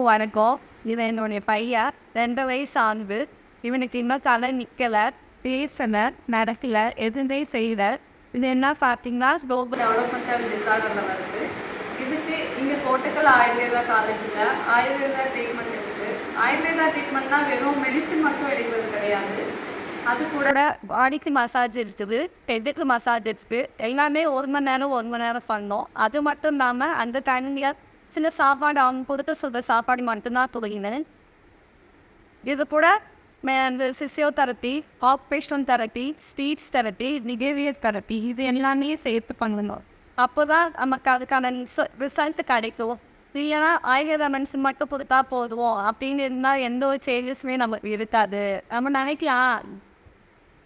எல்லாருக்கும் வணக்கம் இது என்னுடைய பையன். ரெண்டு வயசு ஆகுது இவனுக்கு இன்னும் தலை நிற்கலை பேசலை நடக்கலை எதுவுமே செய்யல. இது என்ன பார்த்தீங்கன்னா குளோபல் டெவலப்மெண்டல் டிசார்டரில் வருது இதுக்கு இங்கே கோட்டக்கல் ஆயுர்வேதா காலேஜில் ஆயுர்வேதா ட்ரீட்மெண்ட் இருக்குது ஆயுர்வேதா ட்ரீட்மெண்ட்னா வெறும் மெடிசின் மட்டும் எடுக்கிறது கிடையாது. அது கூட பாடிக்கு மசாஜ் இருக்குது ஹெட்டுக்கு மசாஜ் இருக்குது எல்லாமே ஒரு மணி நேரம் ஒரு மணி நேரம் பண்ணோம். அது மட்டும் இல்லாமல் அந்த டைமில் சில சாப்பாடு அவங்க கொடுக்க சொல்கிற சாப்பாடு மட்டும்தான் துவங்கினேன் இது கூட இந்த physiotherapy occupational therapy speech therapy நிகேவியர் therapy இது எல்லாமே சேர்த்து பண்ணணும் அப்போ தான் நமக்கு அதுக்கான ரிசல்ட் கிடைக்கும். இல்லைன்னா ஆயுர்வேத மெடிசன் மட்டும் கொடுத்தா போதும். அப்படின்னு இருந்தால் எந்த ஒரு சேஞ்சஸுமே நமக்கு இருக்காது. நம்ம நினைக்கலாம்.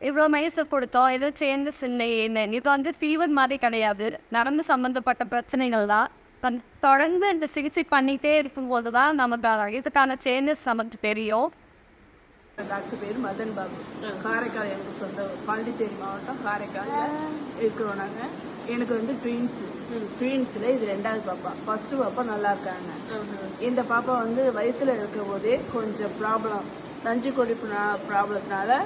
இவ்வளோ மெடிசன் கொடுத்தோம். எதுவும் சேஞ்சஸ் இல்லையேன்னு. இது வந்து ஃபீவர் மாதிரி கிடையாது. நரம்பு சம்மந்தப்பட்ட பிரச்சனைகள் தான். தொடர்ந்து இந்த சிகிச்சை பண்ணிகிட்டே இருக்கும்போது தான் நமக்கு இதுக்கான சேஞ்சஸ் நமக்கு தெரியும். டாக்டர் பேர் மதன் பாபு. காரைக்கால் எனக்கு சொந்த. பாண்டிச்சேரி மாவட்டம் காரைக்காலில் இருக்கிறோம் நாங்கள் எனக்கு வந்து ட்வீன்ஸ் ட்வீன்ஸில் இது ரெண்டாவது பாப்பா. ஃபர்ஸ்ட் பாப்பா நல்லா இருக்காங்க. இந்த பாப்பா வந்து வயிற்றுல இருக்கும் போதே கொஞ்சம் ப்ராப்ளம் நஞ்சு கொடிப்பு ப்ராப்ளத்தினால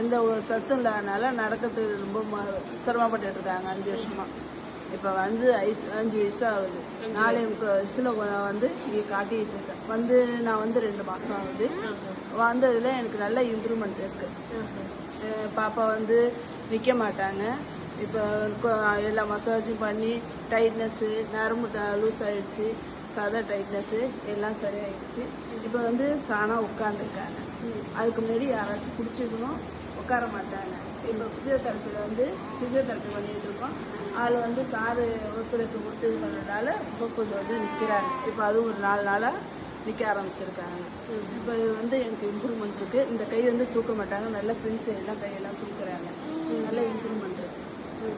எந்த ஒரு சத்தும் இல்லாதனால நடக்கிறதுக்கு ரொம்ப சிரமப்பட்டுட்டு இருக்காங்க அஞ்சு வருஷமா. இப்போ வந்து ஐஸ் அஞ்சு வயசு ஆகுது. நாலு வயசுல வந்து இங்கே காட்டிட்டு இருக்கேன். வந்து நான் வந்து ரெண்டு மாதம் ஆகுது. வந்ததுல எனக்கு நல்ல இம்ப்ரூவ்மெண்ட் இருக்கு. அஹ் பாப்பா வந்து நிற்க மாட்டாங்க. இப்போ எல்லா மசாஜும் பண்ணி டைட்னஸ்ஸு நரம்பு லூஸ் ஆயிடுச்சு. சதை டைட்னஸ்ஸு எல்லாம் சரியாயிடுச்சு. இப்போ வந்து தானாக உட்காந்துருக்காங்க அதுக்கு முன்னாடி யாராச்சும் பிடிச்சிக்கணும் உட்கார மாட்டாங்க. இப்போ ஃபிசியோதெரப்பியில் வந்து ஃபிசியோதெரப்பி பண்ணிகிட்டு இருக்கோம். அதில் வந்து சாரு ஒத்துழைப்பு கொடுத்து இது பண்ணுறதால இப்போ கொஞ்சம் வந்து நிற்கிறாங்க இப்போ அதுவும் ஒரு நாலு நாளாக நிற்க ஆரம்பிச்சிருக்காங்க. இப்போ இது வந்து எனக்கு இம்ப்ரூவ்மெண்ட் இருக்குது இந்த கை வந்து தூக்க மாட்டாங்க. நல்லா ஃப்ரெண்ட்ஸ் எல்லாம் கையெல்லாம் தூக்குறாங்க நல்ல இம்ப்ரூவ்மெண்ட் இருக்குது